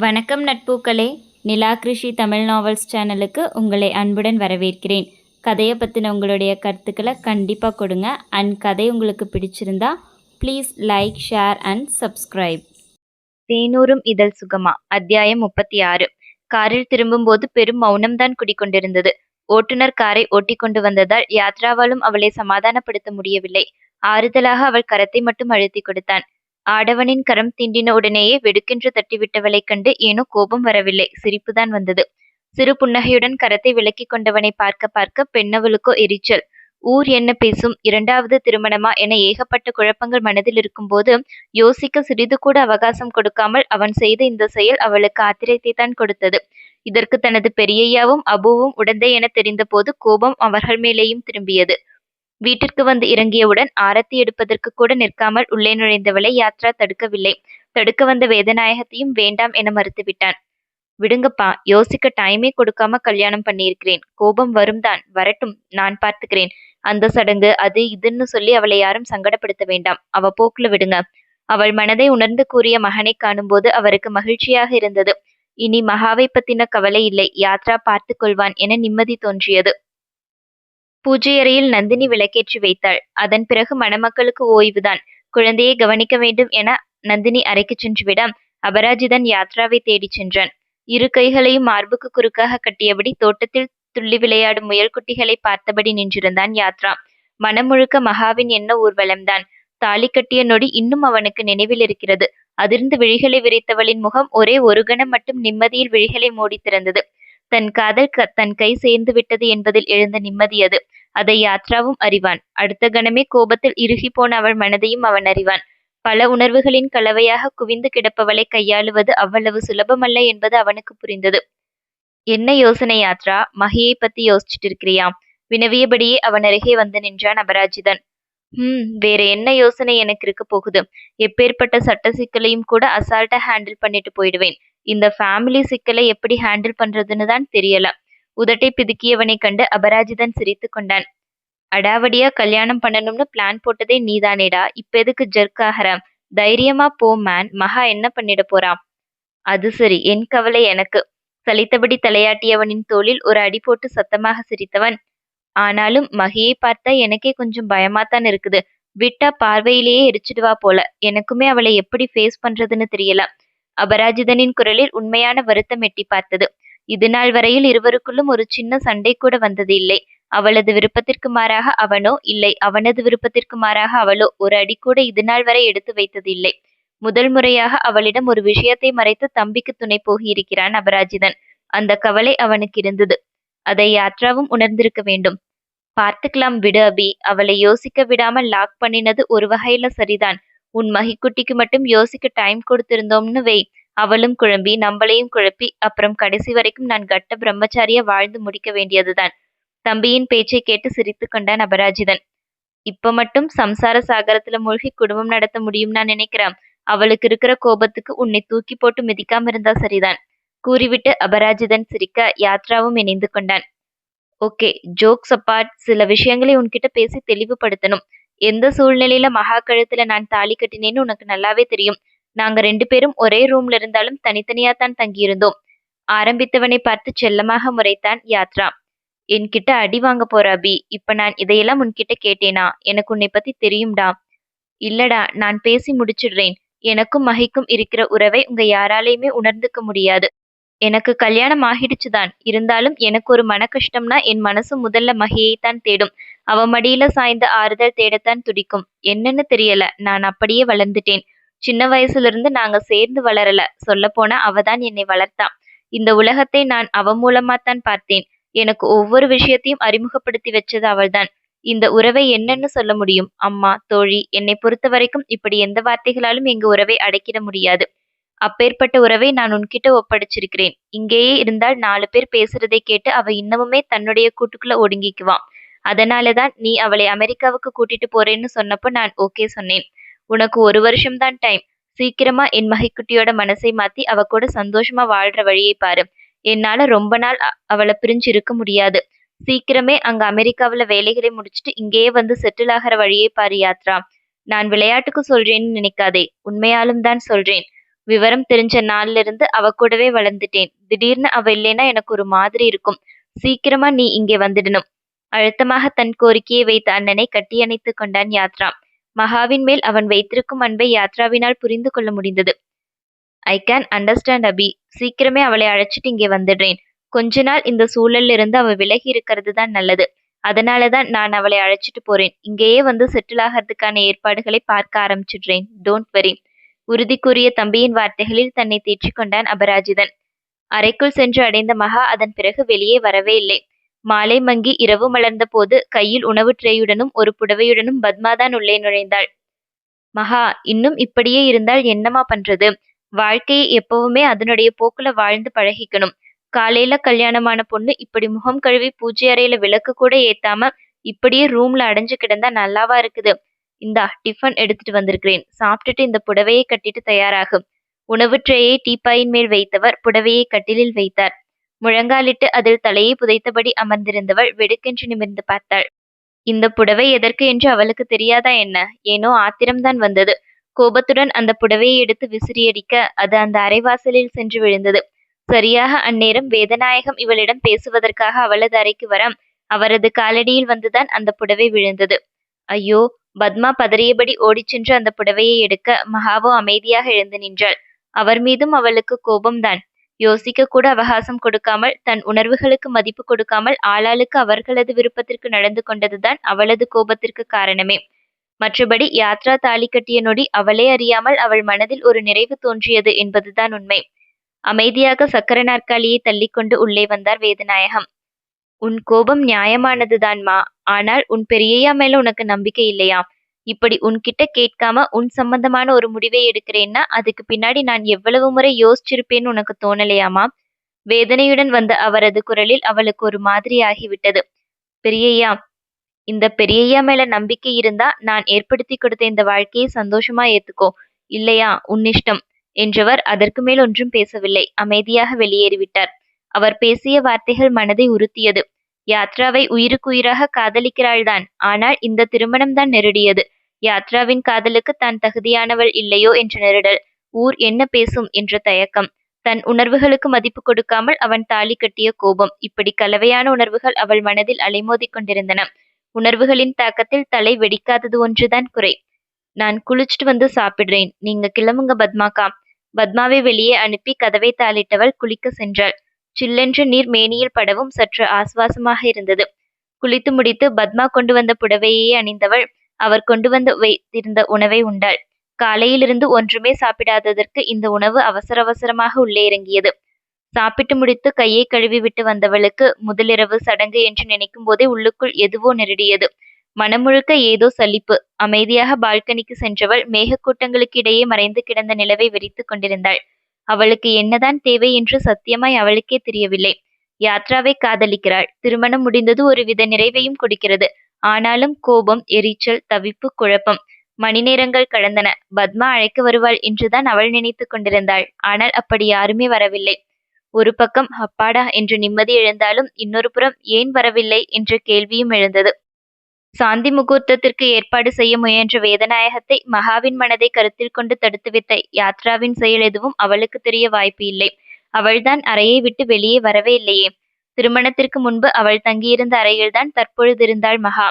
வணக்கம் நட்பூக்களே. நிலா கிருஷி தமிழ் நாவல்ஸ் சேனலுக்கு உங்களை அன்புடன் வரவேற்கிறேன். கதையை பற்றின உங்களுடைய கருத்துக்களை கண்டிப்பாக கொடுங்க. அண்ட் கதை உங்களுக்கு பிடிச்சிருந்தா please like share and subscribe தேனூரும் இதழ் சுகமா? அத்தியாயம் முப்பத்தி ஆறு. காரில் திரும்பும்போது பெரும் மௌனம்தான் குடிக்கொண்டிருந்தது. ஓட்டுநர் காரை ஓட்டி கொண்டு வந்ததால் யாத்ராவாலும் அவளை சமாதானப்படுத்த முடியவில்லை. ஆறுதலாக அவள் கரத்தை மட்டும் அழுத்தி கொடுத்தான். ஆடவனின் கரம் தீண்டின உடனேயே வெடுக்கென்று தட்டிவிட்டவளைக் கண்டு ஏனோ கோபம் வரவில்லை. சிரிப்புதான் வந்தது. சிறு புன்னகையுடன் கரத்தை விலக்கிக் கொண்டவனை பார்க்க பார்க்க பெண்ணவளுக்கோ எரிச்சல். ஊர் என்ன பேசும்? இரண்டாவது திருமணமா என ஏகப்பட்ட குழப்பங்கள் மனதில் இருக்கும்போது யோசிக்க சிறிது கூட அவகாசம் கொடுக்காமல் அவன் செய்த இந்த செயல் அவளுக்கு ஆத்திரத்தை தான் கொடுத்தது. இதற்கு தனது பெரியையாவும் அபுவும் உடந்தை என தெரிந்தபோது கோபம் அவர்கள் மேலேயும் திரும்பியது. வீட்டிற்கு வந்து இறங்கியவுடன் ஆரத்தி எடுப்பதற்கு கூட நிற்காமல் உள்ளே நுழைந்தவளை யாத்ரா தடுக்கவில்லை. தடுக்க வந்த வேதநாயகத்தையும் வேண்டாம் என மறுத்துவிட்டான். விடுங்கப்பா யோசிக்க டைமே கொடுக்காம கல்யாணம் பண்ணியிருக்கிறேன். கோபம் வரும்தான். வரட்டும் நான் பார்த்துக்கிறேன். அந்த சடங்கு அது இதுன்னு சொல்லி அவளை யாரும் சங்கடப்படுத்த வேண்டாம். அவ போக்குல விடுங்க. அவள் மனதை உணர்ந்து கூறிய மகனை காணும்போது அவருக்கு மகிழ்ச்சியாக இருந்தது. இனி மகாவை பத்தின கவலை இல்லை. யாத்ரா பார்த்து கொள்வான் என நிம்மதி தோன்றியது. பூஜை அறையில் நந்தினி விளக்கேற்றி வைத்தாள். அதன் பிறகு மணமக்களுக்கு ஓய்வுதான். குழந்தையை கவனிக்க வேண்டும் என நந்தினி அறைக்கு சென்றுவிட அபராஜிதன் யாத்ராவை தேடிச் சென்றான். இரு கைகளையும் மார்புக்கு குறுக்காக கட்டியபடி தோட்டத்தில் துள்ளி விளையாடும் முயற்குட்டிகளை பார்த்தபடி நின்றிருந்தான் யாத்ரா. மனம் முழுக்க மகாவின் என்ன ஊர்வலம்தான். தாலி கட்டிய நொடி இன்னும் அவனுக்கு நினைவில் இருக்கிறது. அதிர்ந்து விழிகளை விரித்தவளின் முகம் ஒரே ஒரு கணம் மட்டும் நிம்மதியில் விழிகளை மூடி திறந்தது. தன் காதல் க தன் கை சேர்ந்து விட்டது என்பதில் எழுந்த நிம்மதி அது அதை யாத்ராவும் அறிவான். அடுத்த கணமே கோபத்தில் இறுகி போன அவள் மனதையும் அவன் அறிவான். பல உணர்வுகளின் கலவையாக குவிந்து கிடப்பவளை கையாளுவது அவ்வளவு சுலபமல்ல என்பது அவனுக்கு புரிந்தது. என்ன யோசனை யாத்ரா? மகியை பத்தி யோசிச்சுட்டு இருக்கிறியாம் வினவியபடியே அவன் அருகே வந்து நின்றான் அபராஜிதன். ஹம் வேற என்ன யோசனை எனக்கு இருக்க போகுது. எப்பேற்பட்ட சட்ட சிக்கலையும் கூட அசால்ட்டா ஹேண்டில் பண்ணிட்டு போயிடுவேன். இந்த ஃபேமிலி சிக்கலை எப்படி ஹேண்டில் பண்றதுன்னு தான் தெரியல. உதட்டை பிதுக்கியவனை கண்டு அபராஜிதன் சிரித்து கொண்டான். அடாவடியா கல்யாணம் பண்ணணும்னு பிளான் போட்டதே நீதானேடா? இப்ப எதுக்கு ஜெர்க் ஆகிற தைரியமா போ மேன் மகா என்ன பண்ணிட போறான்? அது சரி என் கவலை எனக்கு. சலித்தபடி தலையாட்டியவனின் தோளில் ஒரு அடி போட்டு சத்தமாக சிரித்தவன். ஆனாலும் மகியை பார்த்தா எனக்கே கொஞ்சம் பயமாத்தான் இருக்குது. விட்டா பார்வையிலேயே எரிச்சிடுவா போல. எனக்குமே அவளை எப்படி ஃபேஸ் பண்றதுன்னு தெரியல. அபராஜிதனின் குரலில் உண்மையான வருத்தம் எட்டி பார்த்தது. இதுநாள் வரையில் இருவருக்குள்ளும் ஒரு சின்ன சண்டை கூட வந்தது இல்லை. அவளது விருப்பத்திற்கு மாறாக அவனோ இல்லை அவனது விருப்பத்திற்கு மாறாக அவளோ ஒரு அடி கூட இதுநாள் வரை எடுத்து வைத்தது இல்லை. முதல் முறையாக அவளிடம் ஒரு விஷயத்தை மறைத்து தம்பிக்கு துணை போகியிருக்கிறான் அபராஜிதன். அந்த கவலை அவனுக்கு இருந்தது. அதை யாத்ராவும் உணர்ந்திருக்க வேண்டும். பார்த்துக்கலாம் விடு அபி. அவளை யோசிக்க விடாமல் லாக் பண்ணினது ஒரு வகையில சரிதான். உன் மகிக்குட்டிக்கு மட்டும் யோசிக்க டைம் கொடுத்திருந்தோம்னு வை. அவளும் குழம்பி நம்மளையும் குழப்பி அப்புறம் கடைசி வரைக்கும் நான் கட்ட பிரம்மச்சாரியா வாழ்ந்து முடிக்க வேண்டியதுதான். தம்பியின் பேச்சை கேட்டு சிரித்து கொண்டான் அபராஜிதன். இப்ப மட்டும் சம்சார சாகரத்துல மூழ்கி குடும்பம் நடத்த முடியும் நான் நினைக்கிறேன். அவளுக்கு இருக்கிற கோபத்துக்கு உன்னை தூக்கி போட்டு மிதிக்காம இருந்தா சரிதான். கூறிவிட்டு அபராஜிதன் சிரிக்க யாத்ராவும் இணைந்து கொண்டான். ஓகே ஜோக்ஸ் அப்பாட் சில விஷயங்களை உன்கிட்ட பேசி தெளிவுபடுத்தணும். எந்த சூழ்நிலையில மகா கழுத்துல நான் தாலி கட்டினேன்னு உனக்கு நல்லாவே தெரியும். நாங்க ரெண்டு பேரும் ஒரே ரூம்ல இருந்தாலும் தனித்தனியா தான் தங்கியிருந்தோம். ஆரம்பித்தவனை பார்த்து செல்லமாக முறைத்தான் யாத்ரா. என்கிட்ட அடி வாங்க போற அபி இப்ப நான் இதையெல்லாம் உன்கிட்ட கேட்டேனா? எனக்கு உன்னை பத்தி தெரியும்டா. இல்லடா நான் பேசி முடிச்சிடுறேன். எனக்கும் மகிக்கும் இருக்கிற உறவை உங்க யாராலையுமே உணர்ந்துக்க முடியாது. எனக்கு கல்யாணம் ஆகிடுச்சு தான் இருந்தாலும் எனக்கு ஒரு மன கஷ்டம்னா என் மனசு முதல்ல மகியைத்தான் தேடும். அவ மடியில சாய்ந்த ஆறுதல் தேடத்தான் துடிக்கும். என்னன்னு தெரியல. நான் அப்படியே வளர்ந்துட்டேன். சின்ன வயசுல இருந்து நாங்க சேர்ந்து வளரல. சொல்ல போனா அவதான் என்னை வளர்த்தா இந்த உலகத்தை நான் அவ மூலமாத்தான் பார்த்தேன். எனக்கு ஒவ்வொரு விஷயத்தையும் அறிமுகப்படுத்தி வச்சது அவள்தான். இந்த உறவை என்னன்னு சொல்ல முடியும்? அம்மா தோழி என்னை பொறுத்த வரைக்கும் இப்படி எந்த வார்த்தைகளாலும் எங்க உறவை அடைக்கிட முடியாது. அப்பேற்பட்ட உறவை நான் உன்கிட்ட ஒப்படைச்சிருக்கிறேன். இங்கேயே இருந்தால் நாலு பேர் பேசுறதை கேட்டு அவ இன்னமுமே தன்னுடைய கூட்டுக்குள்ள ஒடுங்கிக்குவான் அதனாலதான் நீ அவளை அமெரிக்காவுக்கு கூட்டிட்டு போறேன்னு சொன்னப்போ நான் ஓகே சொன்னேன். உனக்கு ஒரு வருஷம்தான் டைம். சீக்கிரமா என் மகிக்குட்டியோட மனசை மாத்தி அவ கூட சந்தோஷமா வாழ்ற வழியை பாரு. என்னால ரொம்ப நாள் அவளை பிரிஞ்சு இருக்க முடியாது. சீக்கிரமே அங்க அமெரிக்காவுல வேலைகளை முடிச்சுட்டு இங்கேயே வந்து செட்டில் ஆகிற வழியை பாரு யாத்ரா. நான் விளையாட்டுக்கு சொல்றேன்னு நினைக்காதே. உண்மையாலும் தான் சொல்றேன். விவரம் தெரிஞ்ச நாள்ல இருந்து அவ கூடவே வளர்ந்துட்டேன். திடீர்னு அவ இல்லைன்னா எனக்கு ஒரு மாதிரி இருக்கும். சீக்கிரமா நீ இங்கே வந்துடணும். அழுத்தமாக தன் கோரிக்கையை வைத்த அண்ணனை கட்டியணைத்து கொண்டான் யாத்ரா. மகாவின் மேல் அவன் வைத்திருக்கும் அன்பை யாத்ராவினால் புரிந்து கொள்ள முடிந்தது. I can understand Abhi. சீக்கிரமே அவளை அழைச்சிட்டு இங்கே வந்துடுறேன். கொஞ்ச நாள் இந்த சூழல்ல இருந்து அவ விலகி இருக்கிறது தான் நல்லது. அதனாலதான் நான் அவளை அழைச்சிட்டு போறேன். இங்கேயே வந்து செட்டில் ஆகிறதுக்கான ஏற்பாடுகளை பார்க்க ஆரம்பிச்சிடுறேன். டோன்ட் வெரி உறுதி கூறிய தம்பியின் வார்த்தைகளில் தன்னை தேற்றிக் கொண்டான் அபராஜிதன். அறைக்குள் சென்று அடைந்த மகா அதன் பிறகு வெளியே வரவே இல்லை. மாலை மங்கி இரவு மலர்ந்த போது கையில் உணவு ட்ரேயுடனும் ஒரு புடவையுடனும் பத்மாதான் உள்ளே நுழைந்தாள். மகா இன்னும் இப்படியே இருந்தால் என்னமா பண்றது? வாழ்க்கையை எப்பவுமே அதனுடைய போக்குல வாழ்ந்து பழகிக்கணும். காலையில கல்யாணமான பொண்ணு இப்படி முகம் கழுவி பூஜை அறையில விளக்கு கூட ஏத்தாம இப்படியே ரூம்ல அடைஞ்சு கிடந்தா நல்லாவா இருக்குது? இந்தா டிஃபன் எடுத்துட்டு வந்திருக்கிறேன். சாப்பிட்டுட்டு இந்த புடவையை கட்டிட்டு தயாராகும். உணவு ட்ரேயை டீப்பாயின் மேல் வைத்தவர் புடவையை கட்டிலில் வைத்தார். முழங்காலிட்டு அதில் தலையை புதைத்தபடி அமர்ந்திருந்தவள் வெடுக்கென்று நிமிர்ந்து பார்த்தாள். இந்த புடவை எதற்கு என்று அவளுக்கு தெரியாதா என்ன? ஏனோ ஆத்திரம்தான் வந்தது. கோபத்துடன் அந்த புடவையை எடுத்து விசிறியடிக்க அது அந்த அரைவாசலில் சென்று விழுந்தது. சரியாக அந்நேரம் வேதநாயகம் இவளிடம் பேசுவதற்காக அவளது அறைக்கு வர அவரது காலடியில் வந்துதான் அந்த புடவை விழுந்தது. ஐயோ பத்மா பதறியபடி ஓடிச் சென்று அந்த புடவையை எடுக்க மகாவோ அமைதியாக எழுந்து நின்றாள். அவர் மீதும் அவளுக்கு கோபம்தான். யோசிக்க கூட அவகாசம் கொடுக்காமல் தன் உணர்வுகளுக்கு மதிப்பு கொடுக்காமல் ஆளாளுக்கு அவர்களது விருப்பத்திற்கு நடந்து கொண்டதுதான் அவளது கோபத்திற்கு காரணமே. மற்றபடி யாத்ரா தாலி கட்டிய நொடி அவளே அறியாமல் அவள் மனதில் ஒரு நிறைவு தோன்றியது என்பதுதான் உண்மை. அமைதியாக சக்கர நாற்காலியை தள்ளிக்கொண்டு உள்ளே வந்தார் வேதநாயகம். உன் கோபம் நியாயமானதுதான்மா. ஆனால் உன் பெரியய்யா மேல உனக்கு நம்பிக்கை இல்லையா இப்படி உன்கிட்ட கேட்காம உன் சம்பந்தமான ஒரு முடிவை எடுக்கிறேன்னா அதுக்கு பின்னாடி நான் எவ்வளவு முறை யோசிச்சிருப்பேன்னு உனக்கு தோணலையாமா வேதனையுடன் வந்த அவரது குரலில் அவளுக்கு ஒரு மாதிரியாகிவிட்டது. பெரியய்யா இந்த பெரியய்யா மேல நம்பிக்கை இருந்தா நான் ஏற்படுத்தி கொடுத்த இந்த வாழ்க்கையை சந்தோஷமா ஏத்துக்கோ. இல்லையா உன்னிஷ்டம் என்றவர் அதற்கு மேல் ஒன்றும் பேசவில்லை. அமைதியாக வெளியேறிவிட்டார். அவர் பேசிய வார்த்தைகள் மனதை உறுத்தியது. யாத்ராவை உயிருக்குயிராக காதலிக்கிறாள்தான். ஆனால் இந்த திருமணம் தான் நெருடியது. யாத்ராவின் காதலுக்கு தான் தகுதியானவள் இல்லையோ என்ற நெருடல். ஊர் என்ன பேசும் என்ற தயக்கம். தன் உணர்வுகளுக்கு மதிப்பு கொடுக்காமல் அவன் தாலி கட்டிய கோபம். இப்படி கலவையான உணர்வுகள் அவள் மனதில் அலைமோதிக் கொண்டிருந்தன. உணர்வுகளின் தாக்கத்தில் தலை வெடிக்காதது ஒன்றுதான் குறை. நான் குளிச்சுட்டு வந்து சாப்பிடுறேன். நீங்க கிளம்புங்க பத்மாக்கா. பத்மாவை வெளியே அனுப்பி கதவை தாளிட்டவள் குளிக்க சென்றாள். சில்லென்று நீர் மேனியில் படவும் சற்று ஆசுவாசமாக இருந்தது. குளித்து முடித்து பத்மா கொண்டு வந்த புடவையே அணிந்தவள் அவர் கொண்டு வந்து வைத்திருந்த உணவை உண்டாள். காலையிலிருந்து ஒன்றுமே சாப்பிடாததற்கு இந்த உணவு அவசர அவசரமாக உள்ளே இறங்கியது. சாப்பிட்டு முடித்து கையை கழுவி விட்டு வந்தவளுக்கு முதலிரவு சடங்கு என்று நினைக்கும் போதே உள்ளுக்குள் எதுவோ நெருடியது. மனமுழுக்க ஏதோ சலிப்பு. அமைதியாக பால்கனிக்கு சென்றவள் மேகக்கூட்டங்களுக்கு இடையே மறைந்து கிடந்த நிலவை விரித்து கொண்டிருந்தாள். அவளுக்கு என்னதான் தேவை என்று சத்தியமாய் அவளுக்கே தெரியவில்லை. யாத்ராவை காதலிக்கிறாள். திருமணம் முடிந்தது ஒருவித நிறைவையும் கொடுக்கிறது. ஆனாலும் கோபம் எரிச்சல் தவிப்பு குழப்பம் மணி நேரங்கள் கடந்தன. பத்மா அழைக்க வருவாள் என்றுதான் அவள் நினைத்து கொண்டிருந்தாள். ஆனால் அப்படி யாருமே வரவில்லை. ஒரு பக்கம் அப்பாடா என்று நிம்மதி எழுந்தாலும் இன்னொரு புறம் ஏன் வரவில்லை? என்ற கேள்வியும் எழுந்தது. சாந்தி முகூர்த்தத்திற்கு ஏற்பாடு செய்ய முயன்ற வேதநாயகத்தை மகாவின் மனதை கருத்தில் கொண்டு தடுத்து வைத்த யாத்ராவின் செயல் எதுவும் அவளுக்கு தெரிய வாய்ப்பு இல்லை. அவள்தான் அறையை விட்டு வெளியே வரவே இல்லையே. திருமணத்திற்கு முன்பு அவள் தங்கியிருந்த அறையில்தான் தற்பொழுது இருந்தாள் மகா.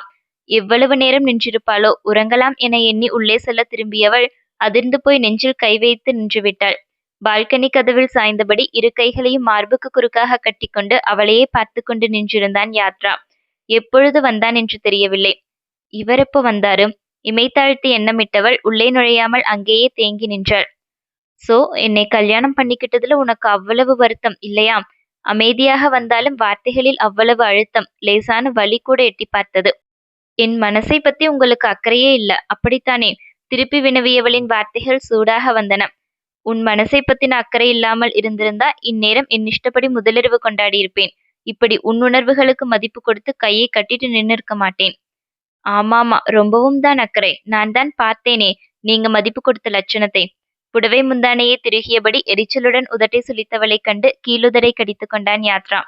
எவ்வளவு நேரம் நின்றிருப்பாளோ உறங்கலாம் என எண்ணி உள்ளே செல்ல திரும்பியவள் அதிர்ந்து போய் நெஞ்சில் கை வைத்து நின்றுவிட்டாள் பால்கனி கதவில் சாய்ந்தபடி இரு கைகளையும் மார்புக்கு குறுக்காக கட்டிக்கொண்டு அவளையே பார்த்து கொண்டு நின்றிருந்தான் யாத்ரா. எப்பொழுது வந்தான் என்று தெரியவில்லை. இவர் வந்தாரு? இமைத்தாழ்த்தி எண்ணமிட்டவள் உள்ளே நுழையாமல் அங்கேயே தேங்கி நின்றாள். சோ என்னை கல்யாணம் பண்ணிக்கிட்டதுல உனக்கு அவ்வளவு வருத்தம் இல்லையா? அமைதியாக வந்தாலும் வார்த்தைகளில் அவ்வளவு அழுத்தம் லேசான வழி கூட எட்டி பார்த்தது. என் மனசை பத்தி உங்களுக்கு அக்கறையே இல்ல அப்படித்தானே? திருப்பி வினவியவளின் வார்த்தைகள் சூடாக வந்தன. உன் மனசை பத்தின அக்கறை இல்லாமல் இருந்திருந்தா இந்நேரம் என் இஷ்டப்படி முதலிரவு கொண்டாடியிருப்பேன். இப்படி உன்னுணர்வுகளுக்கு மதிப்பு கொடுத்து கையை கட்டிட்டு நின்று இருக்க மாட்டேன். ஆமாமா ரொம்பவும் தான் அக்கறை. நான் தான் பார்த்தேனே நீங்க மதிப்பு கொடுத்த லட்சணத்தை. புடவை முந்தானையை திருகியபடி எரிச்சலுடன் உதட்டை சுளித்தவளைக் கண்டு கீழுதரை கடித்து கொண்டான் யாத்ரா.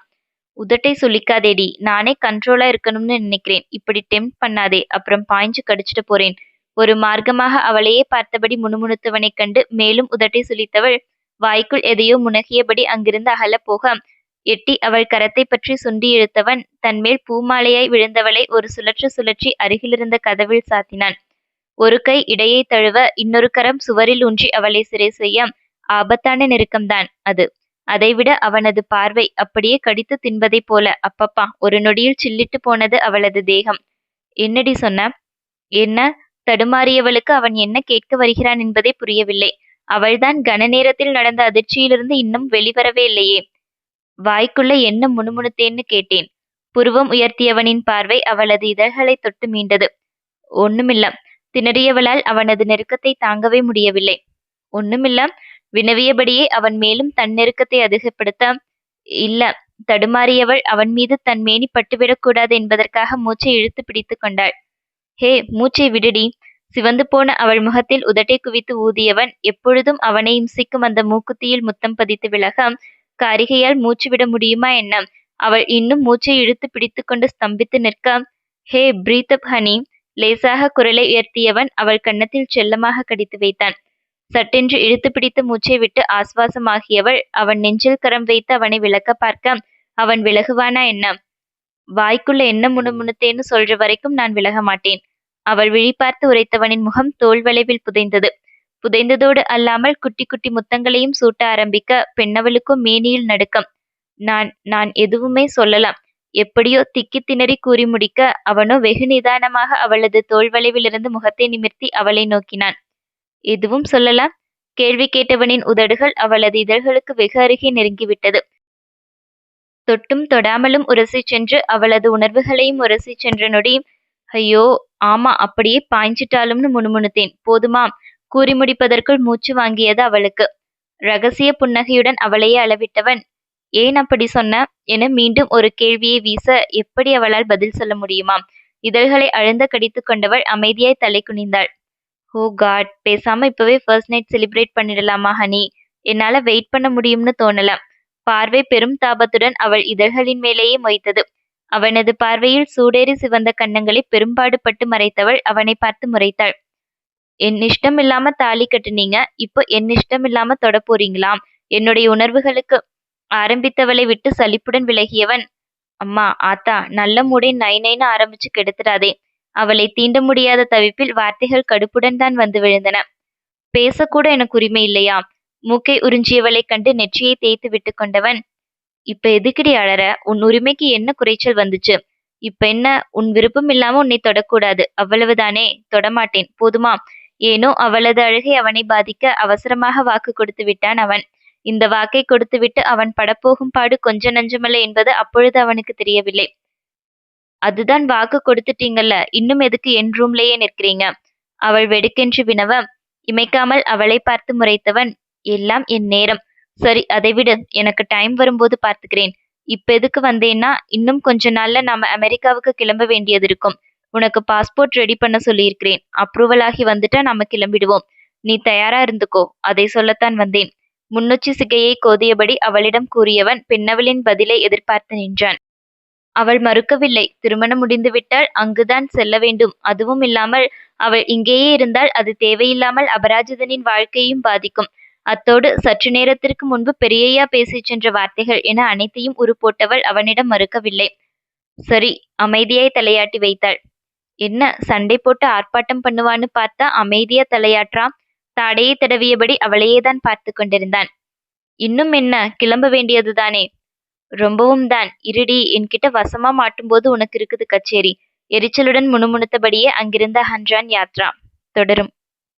உதட்டை சுளிக்காதேடி நானே கண்ட்ரோலா இருக்கணும்னு நினைக்கிறேன். இப்படி டெம்ப் பண்ணாதே அப்புறம் பாய்ஞ்சு கடிச்சிட்டு போறேன். ஒரு மார்க்கமாக அவளையே பார்த்தபடி முணுமுணுத்தவனைக் கண்டு மேலும் உதட்டை சுளித்தவள் வாய்க்குள் எதையோ முனகியபடி அங்கிருந்து அகலப் போக எட்டி அவள் கரத்தை பற்றி சுண்டி இழுத்தவன் தன்மேல் பூமாலையாய் விழுந்தவளை ஒரு சுழற்று சுழற்றி அருகிலிருந்த கதவில் சாத்தினான். ஒரு கை இடையை தழுவ இன்னொரு கரம் சுவரில் ஊன்றி அவளை சிறை செய்ய ஆபத்தான நெருக்கம்தான் அது. அதைவிட அவனது பார்வை அப்படியே கடித்து தின்பதைப் போல அப்பப்பா ஒரு நொடியில் சில்லிட்டு போனது அவளது தேகம். என்னடி சொன்ன? என்ன? தடுமாறியவளுக்கு அவன் என்ன கேட்க வருகிறான் என்பதே புரியவில்லை. அவள்தான் கன நேரத்தில் நடந்த அதிர்ச்சியிலிருந்து இன்னும் வெளிவரவே இல்லையே. வாய்க்குள்ள என்ன முணுமுணுத்தேன்னு கேட்டேன். புருவம் உயர்த்தியவனின் பார்வை அவளது இதழ்களை தொட்டு மீண்டது. ஒண்ணுமில்ல திணறியவளால் அவனது நெருக்கத்தை தாங்கவே முடியவில்லை. ஒண்ணுமில்ல வினவியபடியே அவன் மேலும் தன் நெருக்கத்தை அதிகப்படுத்த இல்ல தடுமாறியவள் அவன் மீது தன் மேனி பட்டுவிடக்கூடாது என்பதற்காக மூச்சை இழுத்து பிடித்து கொண்டாள். ஹே மூச்சை விடுடி. சிவந்து போன அவள் முகத்தில் உதட்டை குவித்து ஊதியவன் எப்பொழுதும் அவனை இம்சிக்கும் அந்த மூக்குத்தியில் முத்தம் பதித்து விலக காரிகையால் மூச்சு விட முடியுமா என்ன? அவள் இன்னும் மூச்சை இழுத்து பிடித்து கொண்டு ஸ்தம்பித்து நிற்க ஹே பிரீத்தப் ஹனி! லேசாக குரலை உயர்த்தியவன் அவள் கன்னத்தில் செல்லமாக கடித்து வைத்தான். சட்டென்று இழுத்து பிடித்து மூச்சை விட்டு ஆஸ்வாசமாகியவள் அவன் நெஞ்சில் கரம் வைத்து அவனை விளக்க பார்க்க அவன் விலகுவானா என்ன? வாய்க்குள்ள என்ன முணுமுணுத்தேன்னு சொல்ற வரைக்கும் நான் விலக மாட்டேன். அவள் விழி பார்த்து உரைத்தவனின் முகம் தோல் வளைவில் புதைந்தது. புதைந்ததோடு அல்லாமல் குட்டி குட்டி முத்தங்களையும் சூட்ட ஆரம்பிக்க பெண்ணவளுக்கும் மேனியில் நடுக்கம். நான் நான் எதுவுமே சொல்லலாம். எப்படியோ திக்கி திணறி கூறி முடிக்க அவனோ வெகு நிதானமாக அவளது தோல் வளைவிலிருந்து முகத்தை நிமிர்த்தி அவளை நோக்கினான். எதுவும் சொல்லலாம். கேள்வி கேட்டவனின் உதடுகள் அவளது இதழ்களுக்கு வெகு அருகே நெருங்கிவிட்டது. தொட்டும் தொடாமலும் உரசி சென்று அவளது உணர்வுகளையும் உரசி சென்ற நொடியும் ஐயோ ஆமா அப்படியே பாய்ஞ்சிட்டாலும்னு முணுமுணுத்தேன். போதுமா கூறி முடிப்பதற்குள் மூச்சு வாங்கியது அவளுக்கு. ரகசிய புன்னகையுடன் அவளையே அளவிட்டவன் ஏன் அப்படி சொன்ன என மீண்டும் ஒரு கேள்வியை வீச எப்படி அவளால் பதில் சொல்ல முடியுமாம்? இதழ்களை அழுந்த கடித்து கொண்டவள் அமைதியாய் தலை குனிந்தாள். ஓ காட் பேசாம இப்பவே ஃபர்ஸ்ட் நைட் செலிப்ரேட் பண்ணிடலாமா ஹனி? என்னால வெயிட் பண்ண முடியும்னு தோணல. பார்வை பெரும் தாபத்துடன் அவள் இதழ்களின் மேலேயே மொய்த்தது. அவனது பார்வையில் சூடேறி சிவந்த கன்னங்களை பெரும்பாடுபட்டு மறைத்தவள் அவனை பார்த்து முறைத்தாள். என் இஷ்டம் இல்லாம தாலி கட்டுனீங்க இப்போ என் இஷ்டம் இல்லாம தொட போறீங்களாம். என்னுடைய உணர்வுகளுக்கு ஆரம்பித்தவளை விட்டு சலிப்புடன் விலகியவன் அம்மா ஆத்தா நல்ல மூடை நை நைன்னு ஆரம்பிச்சு கெடுத்துடாதே. அவளை தீண்ட முடியாத தவிப்பில் வார்த்தைகள் கடுப்புடன் தான் வந்து விழுந்தன. பேசக்கூட எனக்கு உரிமை இல்லையா? மூக்கை உறிஞ்சியவளைக் கண்டு நெற்றியை தேய்த்து விட்டு கொண்டவன் இப்ப எதுக்கடி அழற உன் உரிமைக்கு என்ன குறைச்சல் வந்துச்சு? இப்ப என்ன? உன் விருப்பம் இல்லாம உன்னை தொடக்கூடாது. அவ்வளவுதானே? தொடமாட்டேன். போதுமா? ஏனோ அவளது அழகை அவனை பாதிக்க அவசரமாக வாக்கு கொடுத்து விட்டான் அவன். இந்த வாக்கை கொடுத்துவிட்டு அவன் படப்போகும் பாடு கொஞ்ச நஞ்சமல்ல என்பது அப்பொழுது அவனுக்கு தெரியவில்லை. அதுதான் வாக்கு கொடுத்துட்டீங்கல்ல இன்னும் எதுக்கு என் ரூம்லயே நிற்கிறீங்க அவள் வெடுக்கென்று வினவ இமைக்காமல் அவளை பார்த்து முறைத்தவன் எல்லாம் என் நேரம். சரி அதை விடு எனக்கு டைம் வரும்போது பார்த்துக்கிறேன். இப்ப எதுக்கு வந்தேன்னா இன்னும் கொஞ்ச நாள்ல நாம அமெரிக்காவுக்கு கிளம்ப வேண்டியது இருக்கும். உனக்கு பாஸ்போர்ட் ரெடி பண்ண சொல்லியிருக்கிறேன். அப்ரூவல் ஆகி வந்துட்டா நாம கிளம்பிடுவோம். நீ தயாரா இருந்துக்கோ. அதை சொல்லத்தான் வந்தேன். முன்னுச்சி சிகையை கோதியபடி அவளிடம் கூறியவன் பின்னவளின் பதிலை எதிர்பார்த்து நின்றான். அவள் மறுக்கவில்லை. திருமணம் முடிந்துவிட்டால் அங்குதான் செல்ல வேண்டும். அதுவும் இல்லாமல் அவள் இங்கேயே இருந்தால் அது தேவையில்லாமல் அபராஜிதனின் வாழ்க்கையும் பாதிக்கும். அத்தோடு சற்று நேரத்திற்கு முன்பு பெரியையா பேசிச் சென்ற வார்த்தைகள் என அனைத்தையும் உரு போட்டவள் அவனிடம் மறுக்கவில்லை. சரி அமைதியாய் தலையாட்டி வைத்தாள். என்ன? சண்டை போட்டு ஆர்ப்பாட்டம் பண்ணுவான்னு பார்த்தா அமைதியா தலையாற்றாம் தாடையை தடவியபடி அவளையேதான் பார்த்து கொண்டிருந்தான். இன்னும் என்ன? கிளம்ப வேண்டியதுதானே? ரொம்பவும் தான். இருடி என்கிட்ட வசமா மாட்டும்போது உனக்கு இருக்குது கச்சேரி. எரிச்சலுடன் முணுமுணுத்தபடியே அங்கிருந்த ஹன்றான் யாத்ரா. தொடரும்.